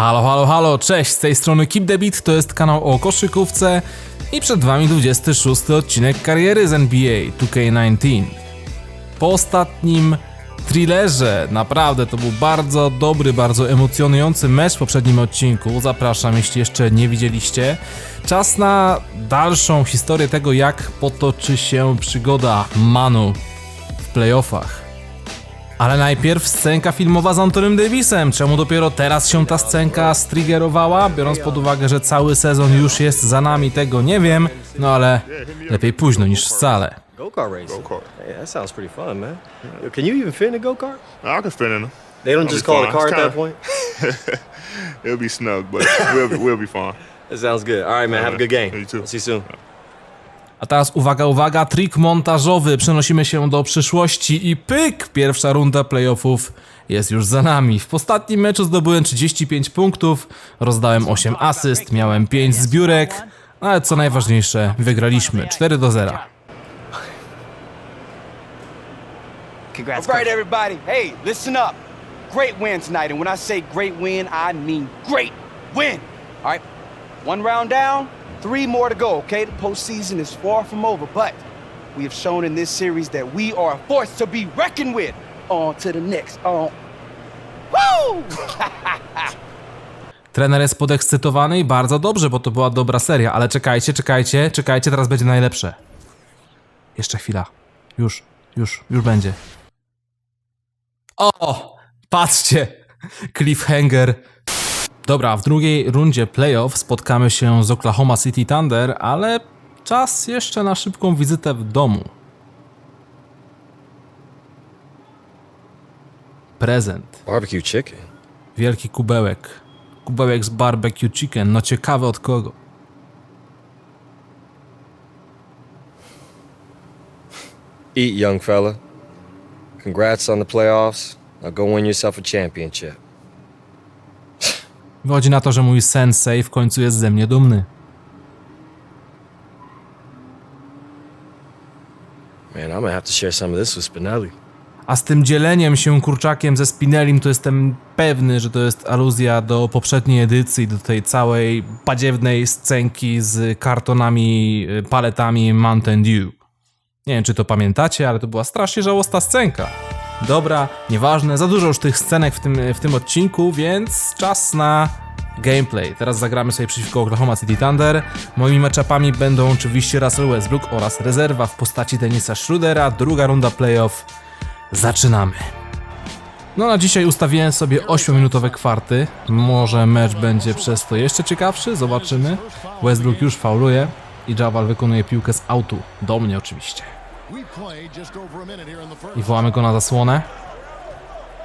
Halo, halo, halo, cześć, z tej strony Keep the Beat, to jest kanał o koszykówce i przed wami 26 odcinek kariery z NBA 2K19. Po ostatnim thrillerze, naprawdę to był bardzo dobry, bardzo emocjonujący mecz w poprzednim odcinku, zapraszam jeśli jeszcze nie widzieliście. Czas na dalszą historię tego jak potoczy się przygoda Manu w playoffach. Ale najpierw scenka filmowa z Antonym Davisem. Czemu dopiero teraz się ta scenka striggerowała? Biorąc pod uwagę, że cały sezon już jest za nami, tego nie wiem. No ale lepiej późno niż wcale. Go-kart racing. Go-kart. Hey, that sounds pretty fun, man. Yo, Can you even fit in a go-kart? I can fit in them. They don't I'll just be call it a fine. car at that point? It'll be snug, but we'll be, we'll be fine. That sounds good. All right, man. Have a good game. You too. See you soon. A teraz uwaga, uwaga, trik montażowy. Przenosimy się do przyszłości i pyk! Pierwsza runda playoffów jest już za nami. W ostatnim meczu zdobyłem 35 punktów, rozdałem 8 asyst, miałem 5 zbiórek, no ale co najważniejsze, wygraliśmy 4 do 0. Congrats. All right, everybody. Hey, listen up. Great win tonight. And when I say great win, I mean great win. All right. One round down, three more to go, okay? The postseason is far from over, but we have shown in this series that we are a force to be reckoned with. On to the next. On. Woo! Trener jest podekscytowany i bardzo dobrze, bo to była dobra seria, ale czekajcie, czekajcie, czekajcie, teraz będzie najlepsze. Jeszcze chwila. Już, już, już będzie. O! Patrzcie! Cliffhanger. Dobra, w drugiej rundzie playoff spotkamy się z Oklahoma City Thunder, ale czas jeszcze na szybką wizytę w domu. Prezent. Barbecue chicken. Wielki kubełek. Kubełek z barbecue chicken. No ciekawe od kogo. Eat, young fella. Congrats on the playoffs. Now go win yourself a championship. Wychodzi na to, że mój sensei w końcu jest ze mnie dumny. Man, I'm gonna have to share some of this with Spinelli. A z tym dzieleniem się kurczakiem ze Spinellim to jestem pewny, że to jest aluzja do poprzedniej edycji, do tej całej badziewnej scenki z kartonami, paletami Mountain Dew. Nie wiem, czy to pamiętacie, ale to była strasznie żałosna scenka. Dobra, nieważne, za dużo już tych scenek w tym, w tym odcinku, więc czas na gameplay. Teraz zagramy sobie przeciwko Oklahoma City Thunder. Moimi matchupami będą oczywiście Russell Westbrook oraz rezerwa w postaci Denisa Schrudera. Druga runda playoff. Zaczynamy. No na dzisiaj ustawiłem sobie 8-minutowe kwarty. Może mecz będzie przez to jeszcze ciekawszy, zobaczymy. Westbrook już fauluje i Jawal wykonuje piłkę z autu. Do mnie oczywiście. I wołamy go na zasłonę.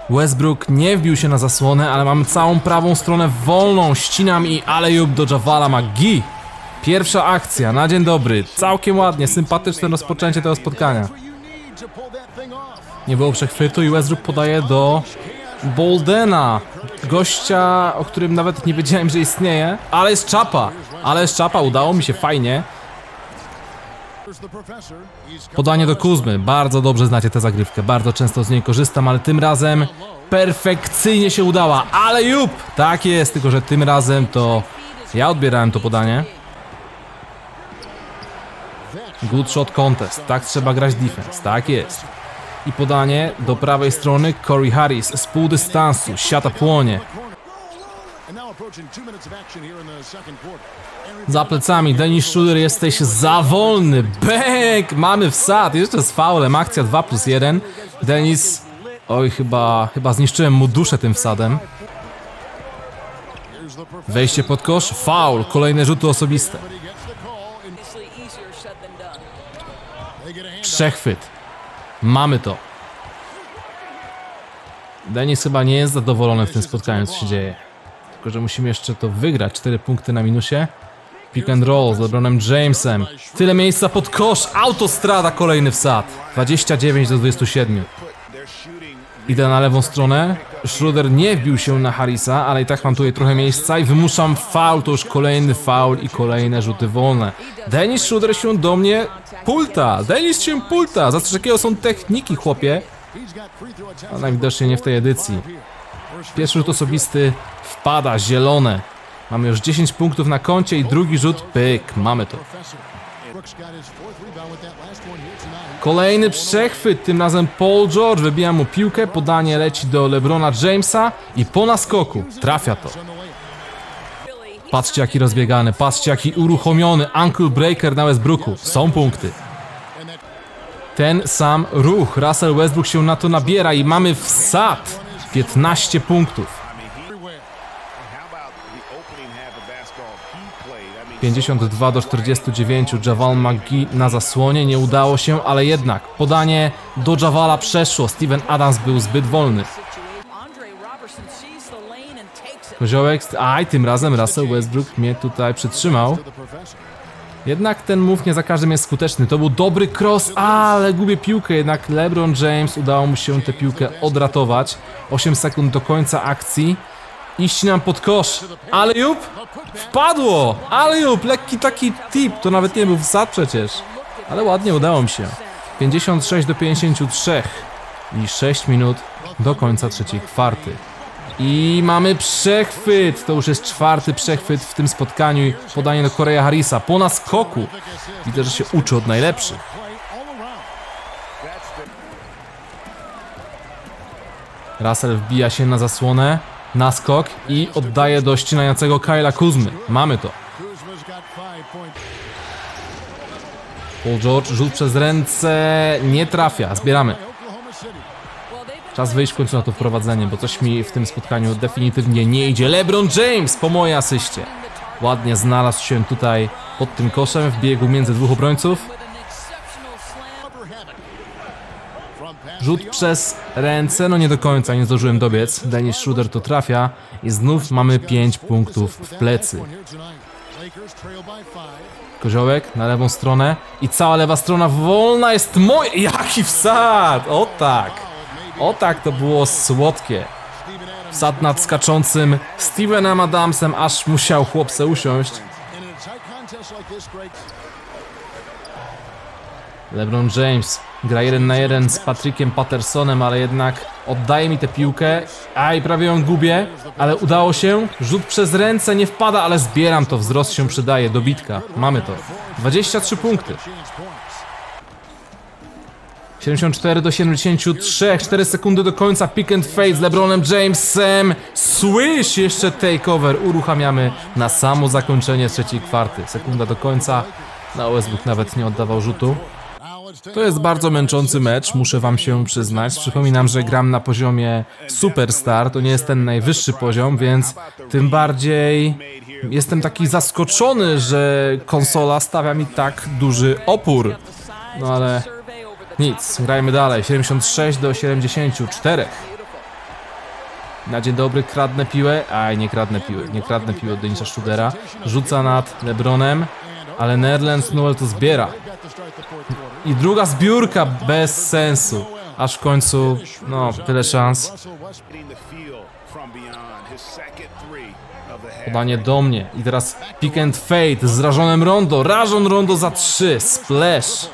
Westbrook nie wbił się na zasłonę, ale mamy całą prawą stronę wolną. Ścinam i alejub do Javala McGee. Pierwsza akcja, na dzień dobry. Całkiem ładnie, sympatyczne rozpoczęcie tego spotkania. Nie było przechwytu i Westbrook podaje do Boldena. Gościa, o którym nawet nie wiedziałem, że istnieje. Ale jest czapa. Ale jest czapa, udało mi się fajnie. Podanie do Kuzmy. Bardzo dobrze znacie tę zagrywkę. Bardzo często z niej korzystam, ale tym razem perfekcyjnie się udała. Ale jup! Tak jest, tylko że tym razem to ja odbierałem to podanie. Good shot contest. Tak trzeba grać defense. Tak jest. I podanie do prawej strony Corey Harris z pół dystansu. Siata płonie. Za plecami Denis Schroeder jesteś za wolny. Bang! Mamy wsad. Jeszcze z faulem. Akcja 2 plus 1. Denis... Oj, chyba, chyba zniszczyłem mu duszę tym wsadem. Wejście pod kosz. Faul. Kolejne rzuty osobiste. Przechwyt. Mamy to. Denis chyba nie jest zadowolony w tym spotkaniu, co się dzieje. Tylko, że musimy jeszcze to wygrać. 4 punkty na minusie. Pick and roll z LeBronem Jamesem. Tyle miejsca pod kosz. Autostrada, kolejny wsad. 29 do 27. Idę na lewą stronę. Schroeder nie wbił się na Harrisa, ale i tak mam tutaj trochę miejsca i wymuszam faul. To już kolejny faul i kolejne rzuty wolne. Denis Schroeder się do mnie pulta. Denis się pulta. Za są techniki, chłopie. A najwidoczniej nie w tej edycji. Pierwszy rzut osobisty wpada, zielone. Mamy już 10 punktów na koncie i drugi rzut, pyk, mamy to. Kolejny przechwyt, tym razem Paul George wybija mu piłkę, podanie leci do LeBrona Jamesa i po naskoku trafia to. Patrzcie jaki rozbiegany, patrzcie jaki uruchomiony Uncle Breaker na Westbrooku. Są punkty. Ten sam ruch, Russell Westbrook się na to nabiera i mamy wsad. 15 punktów. 52 do 49, Javal McGee na zasłonie, nie udało się, ale jednak podanie do Javala przeszło, Steven Adams był zbyt wolny. Koziołek, aj, tym razem Russell Westbrook mnie tutaj przytrzymał. Jednak ten move nie za każdym jest skuteczny. To był dobry cross, ale gubię piłkę. Jednak LeBron James udało mu się tę piłkę odratować. 8 sekund do końca akcji. I ścinam pod kosz. Ale jup! Wpadło! Ale jup! Lekki taki tip. To nawet nie był wsad przecież. Ale ładnie udało mi się. 56 do 53. I 6 minut do końca trzeciej kwarty. I mamy przechwyt. To już jest czwarty przechwyt w tym spotkaniu. Podanie do Korea Harrisa po naskoku. Widzę, że się uczy od najlepszych. Russell wbija się na zasłonę, naskok i oddaje do ścinającego Kyla Kuzmy. Mamy to. Paul George, rzut przez ręce, nie trafia. Zbieramy. Czas wyjść w końcu na to wprowadzenie, bo coś mi w tym spotkaniu definitywnie nie idzie. LeBron James po mojej asyście. Ładnie znalazł się tutaj pod tym koszem w biegu między dwóch obrońców. Rzut przez ręce, no nie do końca, nie zdążyłem dobiec. Dennis Schroeder to trafia i znów mamy 5 punktów w plecy. Koziołek na lewą stronę i cała lewa strona wolna jest moja. Jaki wsad! O tak! O tak to było słodkie. Wsad nad skaczącym Stevenem Adamsem, aż musiał chłopce usiąść. LeBron James gra jeden na jeden z Patrickiem Pattersonem, ale jednak oddaje mi tę piłkę. Aj, prawie ją gubię, ale udało się. Rzut przez ręce nie wpada, ale zbieram to. Wzrost się przydaje. Dobitka. Mamy to. 23 punkty. 74 do 73, 4 sekundy do końca, pick and fade z LeBronem Jamesem, swish, jeszcze takeover, uruchamiamy na samo zakończenie trzeciej kwarty, sekunda do końca, na Westbrook nawet nie oddawał rzutu. To jest bardzo męczący mecz, muszę wam się przyznać. Przypominam, że gram na poziomie Superstar, to nie jest ten najwyższy poziom, więc tym bardziej jestem taki zaskoczony, że konsola stawia mi tak duży opór. No ale nic, grajmy dalej. 76 do 74. Na dzień dobry kradnę piłę. Aj, nie kradnę piły. Nie kradnę piły od Denisa Schudera. Rzuca nad Lebronem, ale Nerlens Noel to zbiera. I druga zbiórka bez sensu. Aż w końcu, no, tyle szans. Podanie do mnie. I teraz pick and fade z rażonem Rondo. Rażon Rondo za 3. Splash.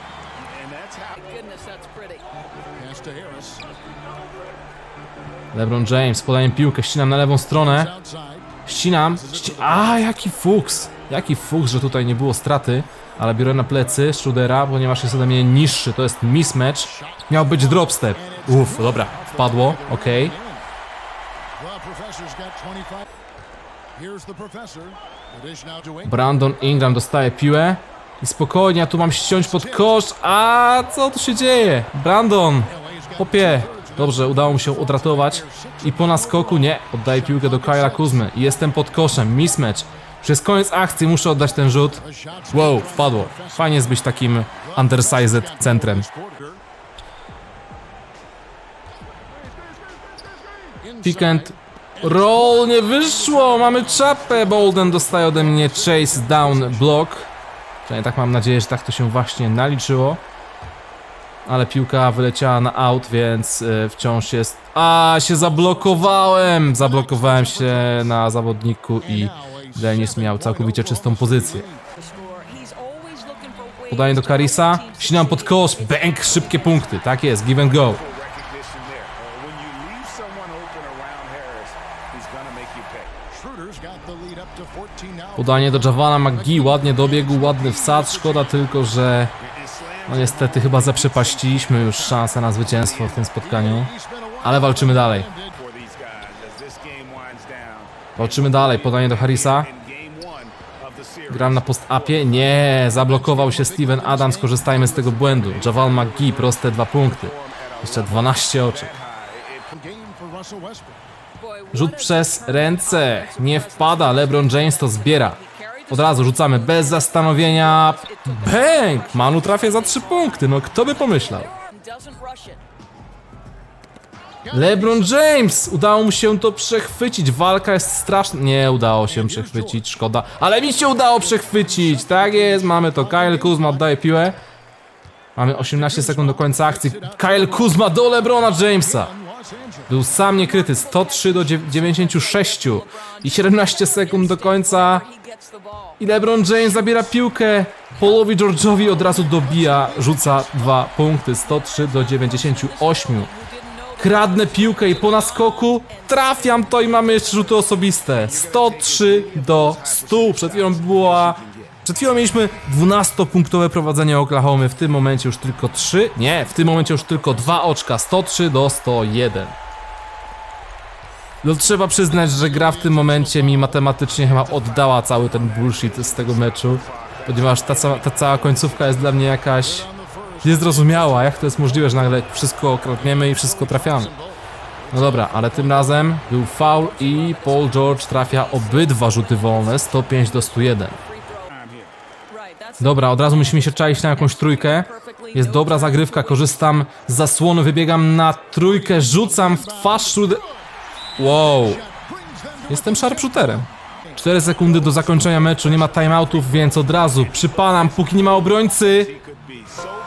LeBron James, podaję piłkę, ścinam na lewą stronę. Ścinam. Ści A, jaki fuks. Jaki fuks, że tutaj nie było straty. Ale biorę na plecy Schroedera, ponieważ jest ode mnie niższy. To jest mismatch. Miał być drop step. Uff, dobra, wpadło, okej. Brandon Ingram dostaje piłę. I spokojnie, ja tu mam ściąć pod kosz. A co tu się dzieje? Brandon, popie. Dobrze, udało mu się odratować. I po naskoku, nie, oddaję piłkę do Kyla Kuzmy. Jestem pod koszem, mismatch. Przez koniec akcji muszę oddać ten rzut. Wow, wpadło. Fajnie jest być takim undersized centrem. Pick and roll, nie wyszło, mamy czapę. Bolden dostaje ode mnie chase down block. Tak mam nadzieję, że tak to się właśnie naliczyło. Ale piłka wyleciała na out, więc y, wciąż jest... A, się zablokowałem! Zablokowałem się na zawodniku i Dennis miał całkowicie czystą pozycję. Podanie do Karisa, ścinam pod kosz, bęk, szybkie punkty, tak jest, give and go. when you leave someone open around Harris, he's gonna make you pay. Schroeder's got the lead up to 14 now. Podanie do Javana McGee, ładnie dobiegł, ładny wsad. Szkoda tylko, że no niestety chyba zaprzepaściliśmy już szansę na zwycięstwo w tym spotkaniu. Ale walczymy dalej. Walczymy dalej. Podanie do Harrisa. Gram na post-upie. Nie, zablokował się Steven Adams. Korzystajmy z tego błędu. Javal McGee, proste dwa punkty. Jeszcze 12 oczek. Rzut przez ręce. Nie wpada. LeBron James to zbiera. Od razu rzucamy bez zastanowienia. Bang! Manu trafia za 3 punkty. No kto by pomyślał? LeBron James! Udało mu się to przechwycić. Walka jest straszna. Nie udało się przechwycić, szkoda. Ale mi się udało przechwycić. Tak jest, mamy to. Kyle Kuzma oddaje piłę. Mamy 18 sekund do końca akcji. Kyle Kuzma do LeBrona Jamesa. Był sam niekryty. 103 do dziew- 96. I 17 sekund do końca. I LeBron James zabiera piłkę. Paulowi George'owi od razu dobija. Rzuca dwa punkty. 103 do 98. Kradnę piłkę i po naskoku trafiam to i mamy jeszcze rzuty osobiste. 103 do 100. Przed chwilą była... Przed chwilą mieliśmy 12-punktowe prowadzenie Oklahomy. W tym momencie już tylko 3. Nie, w tym momencie już tylko 2 oczka. 103 do 101. No trzeba przyznać, że gra w tym momencie mi matematycznie chyba oddała cały ten bullshit z tego meczu. Ponieważ ta, ta cała końcówka jest dla mnie jakaś niezrozumiała. Jak to jest możliwe, że nagle wszystko kradniemy i wszystko trafiamy? No dobra, ale tym razem był foul i Paul George trafia obydwa rzuty wolne 105 do 101. Right, that's Dobra, od razu musimy się czaić na jakąś trójkę. Jest dobra zagrywka, korzystam z zasłony, wybiegam na trójkę, rzucam w twarz. Wow. Jestem sharpshooterem. 4 sekundy do zakończenia meczu, nie ma timeoutów, więc od razu przypalam, póki nie ma obrońcy.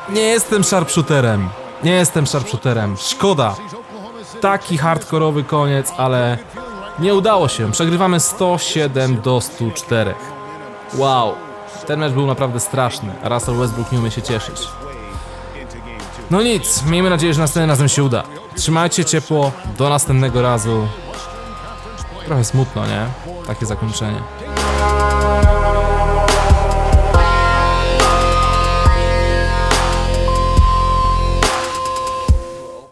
Nie jestem sharpshooterem. Nie jestem sharpshooterem. Szkoda. Taki hardkorowy koniec, ale nie udało się. Przegrywamy 107 do 104. Wow. Ten mecz był naprawdę straszny. Russell Westbrook nie umie się cieszyć. No nic, miejmy nadzieję, że następnym razem się uda. Trzymajcie ciepło, do następnego razu. Trochę smutno, nie? Takie zakończenie.